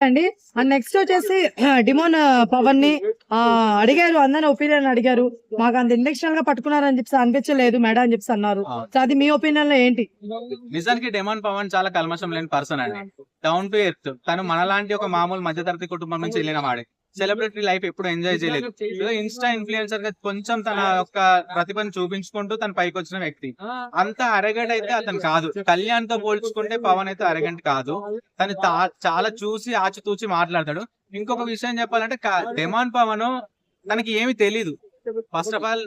అండి. And next వచ్చేసి demon పవన్ని అడిగారు అందరి ఒపీనియన్ అడిగారు. మాకు అంత ఇండక్షనల్గా పట్టుకున్నారని చెప్పి అనిపించలేదు మేడం అని చెప్పి అన్నారు. అది మీ ఒపీనియన్లో ఏంటి? నిజానికి డెమాన్ పవన్ చాలా కల్మషం లేని పర్సన్ అండి. డౌన్ టు ఎర్త్ తను మనలాంటి ఒక మామూలు మధ్యతరగతి కుటుంబం నుంచి వెళ్ళిన వాడే. సెలబ్రిటీ లైఫ్ ఎప్పుడు ఎంజాయ్ చేయలేదు. ఇన్స్టా ఇన్ఫ్లుయెన్సర్గా కొంచెం తన యొక్క ప్రతిభను చూపించుకుంటూ తన పైకి వచ్చిన వ్యక్తి అంత అరగంట అయితే అతను కాదు. కళ్యాణ్తో పోల్చుకుంటే పవన్ అయితే అరగంట కాదు. తను చాలా చూసి ఆచితూచి మాట్లాడతాడు. ఇంకొక విషయం చెప్పాలంటే డెమాన్ పవన్ తనకి ఏమి తెలీదు. ఫస్ట్ ఆఫ్ ఆల్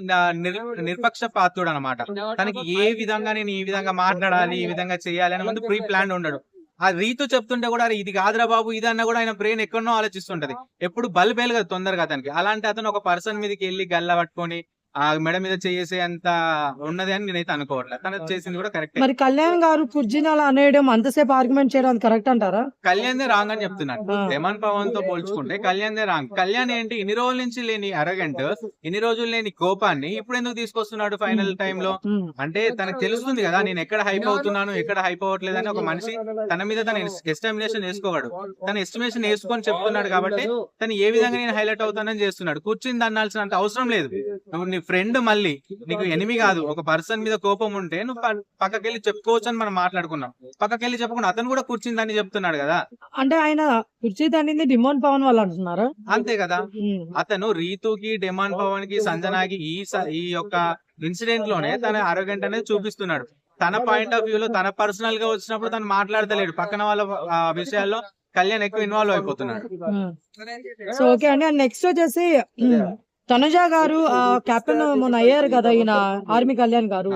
నిరపక్ష పాత్రుడు అనమాట తనకి ఏ విధంగా నేను ఈ విధంగా మాట్లాడాలి ఈ విధంగా చేయాలి అని ముందు ప్రీ ప్లాన్ ఉండడు. ఆ రీతు చెప్తుంటే కూడా "అరే, ఇది కాదురా బాబు ఇది అన్న కూడా ఆయన బ్రెయిన్ ఎక్కడనో ఆలోచిస్తుంటది. ఎప్పుడు బల్ కదా తొందరగా అతనికి. అలాంటి అతను ఒక పర్సన్ మీదకి వెళ్ళి గల్ల పట్టుకొని ఆ మెడ మీద చేసే అంత ఉన్నది అని నేనైతే అనుకోవట్లేదు. తను చేసింది కూడా కరెక్ట్. మరి కళ్యాణ్ గారు కుర్జీని అలా అనేయడం అంతసేపు ఆర్గ్యుమెంట్ చేయడం కరెక్ట్ అంటారా? కళ్యాణ్ దే రాంగ్ అని చెప్తున్నాను ఆ. హేమన్ పవన్తో పోల్చుకుంటే కళ్యాణ్ దే రాంగ్. కళ్యాణ్ ఏంటి ఇన్ని రోజుల నుంచి లేని అరగంట ఇన్ని రోజులు లేని కోపాన్ని ఇప్పుడు ఎందుకు తీసుకొస్తున్నాడు ఫైనల్ టైం లో. అంటే తనకు తెలుస్తుంది కదా నేను ఎక్కడ హైప్ అవుతున్నాను ఎక్కడ హైప్ అవ్వట్లేదు అని ఒక మనిషి తన మీద తన ఎస్టిమేషన్ వేసుకోవాడు తన ఎస్టిమేషన్ వేసుకొని చెప్తున్నాడు కాబట్టి తను ఏ విధంగా నేను హైలైట్ అవుతానని చేస్తున్నాడు. కూర్చుంది అనాల్సినంత అవసరం లేదు. ఫ్రెండ్ మళ్ళీ నీకు ఎనిమి కాదు ఒక పర్సన్ మీద కోపం ఉంటే నువ్వు పక్కకెళ్ళి చెప్పుకోవచ్చు అని మనం మాట్లాడుకున్నాం. పక్కకెళ్ళి చెప్పకుండా అతను కూడా కూర్చుందని చెప్తున్నాడు కదా. అంటే ఆయన కుర్చీ తన్నింది డిమోన్ పవన్ వాళ్ళు అంటున్నారా? అంతే కదా. అతను రీతుకి డెమాన్ పవన్కి సంజనాకి ఈ ఈ యొక్క ఇన్సిడెంట్లోనే తన అరగంట అనేది చూపిస్తున్నాడు. తన పాయింట్ ఆఫ్ వ్యూ లో తన పర్సనల్గా వచ్చినప్పుడు తను మాట్లాడతలేడు. పక్కన వాళ్ళ విషయాల్లో కళ్యాణ్ ఎక్కువ ఇన్వాల్వ్ అయిపోతున్నాడు. సో ఓకే అండి. నెక్స్ట్ వచ్చేసి తనుజ గారు కెప్టెన్ మొన్న అయ్యారు కదా ఈయన ఆర్మీ కళ్యాణ్ గారు.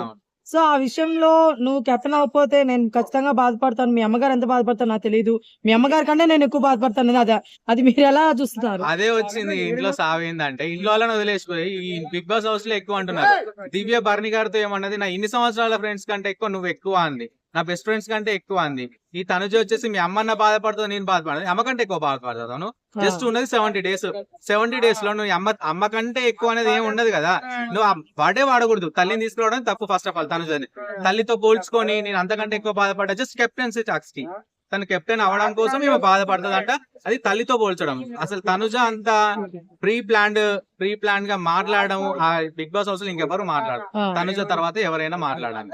సో ఆ విషయంలో నువ్వు కెప్టెన్ అవ్వకపోతే నేను ఖచ్చితంగా బాధపడతాను. మీ అమ్మగారు ఎంత బాధపడతాను నాకు తెలియదు మీ అమ్మగారి కంటే నేను ఎక్కువ బాధపడతాను. అది అది మీరు ఎలా చూస్తున్నారు? అదే వచ్చింది. ఇంట్లో సావేందంటే ఇంట్లో వాళ్ళని వదిలేసిపోయి ఈ బిగ్ బాస్ హౌస్లో ఎక్కువ అంటున్నారు. దివ్య భరణి గారితో ఏమన్నది నా ఇన్ని సంవత్సరాల ఫ్రెండ్స్ కంటే ఎక్కువ నువ్వు ఎక్కువ అంది. నా బెస్ట్ ఫ్రెండ్స్ కంటే ఎక్కువ అంది. ఈ తనుజ వచ్చేసి మీ అమ్మన్న బాధపడుతుంది నేను బాధపడదు అమ్మ కంటే ఎక్కువ బాధపడతాను జస్ట్ ఉన్నది సెవెంటీ డేస్ సెవెంటీ డేస్లో నువ్వు అమ్మ అమ్మ కంటే ఎక్కువ అనేది ఏం ఉండదు కదా. నువ్వు వాడే వాడకూడదు. తల్లిని తీసుకురావడం తప్పు ఫస్ట్ ఆఫ్ ఆల్ తనుజని. తల్లితో పోల్చుకొని నేను అంతకంటే ఎక్కువ బాధపడ్డా. జస్ట్ కెప్టెన్సీ టాక్స్కి. తను కెప్టెన్ అవడం కోసం ఈమె బాధపడుతుందంట. అది తల్లితో పోల్చడం. అసలు తనుజ అంత ప్రీ ప్లాన్డ్ ప్రీ ప్లాన్గా మాట్లాడడం ఆ బిగ్ బాస్ హౌస్లో ఇంకెవరు మాట్లాడరు. తనుజ తర్వాత ఎవరైనా మాట్లాడాలి.